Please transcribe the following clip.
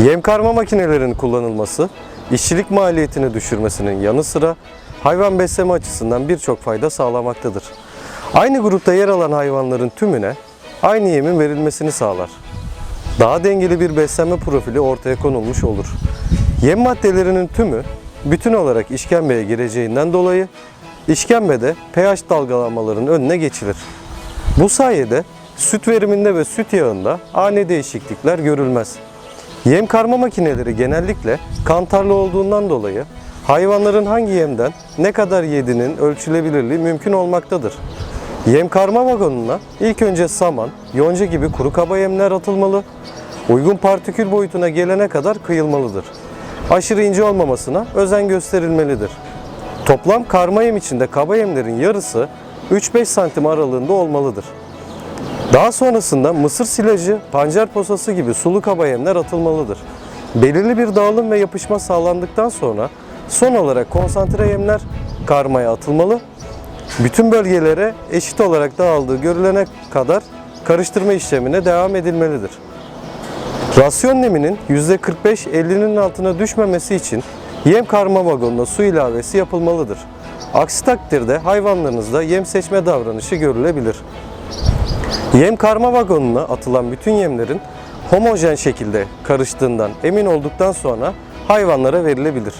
Yem karma makinelerinin kullanılması, işçilik maliyetini düşürmesinin yanı sıra hayvan besleme açısından birçok fayda sağlamaktadır. Aynı grupta yer alan hayvanların tümüne aynı yemin verilmesini sağlar. Daha dengeli bir beslenme profili ortaya konulmuş olur. Yem maddelerinin tümü bütün olarak işkembeye gireceğinden dolayı işkembede pH dalgalanmalarının önüne geçilir. Bu sayede süt veriminde ve süt yağında ani değişiklikler görülmez. Yem karma makineleri genellikle kantarlı olduğundan dolayı hayvanların hangi yemden ne kadar yediğinin ölçülebilirliği mümkün olmaktadır. Yem karma vagonuna ilk önce saman, yonca gibi kuru kaba yemler atılmalı, uygun partikül boyutuna gelene kadar kıyılmalıdır. Aşırı ince olmamasına özen gösterilmelidir. Toplam karma yem içinde kaba yemlerin yarısı 3-5 santim aralığında olmalıdır. Daha sonrasında mısır silajı, pancar posası gibi sulu kaba yemler atılmalıdır. Belirli bir dağılım ve yapışma sağlandıktan sonra son olarak konsantre yemler karmaya atılmalı. Bütün bölgelere eşit olarak dağıldığı görülene kadar karıştırma işlemine devam edilmelidir. Rasyon neminin %45-50'nin altına düşmemesi için yem karma vagonuna su ilavesi yapılmalıdır. Aksi takdirde hayvanlarınızda yem seçme davranışı görülebilir. Yem karma vagonuna atılan bütün yemlerin homojen şekilde karıştığından emin olduktan sonra hayvanlara verilebilir.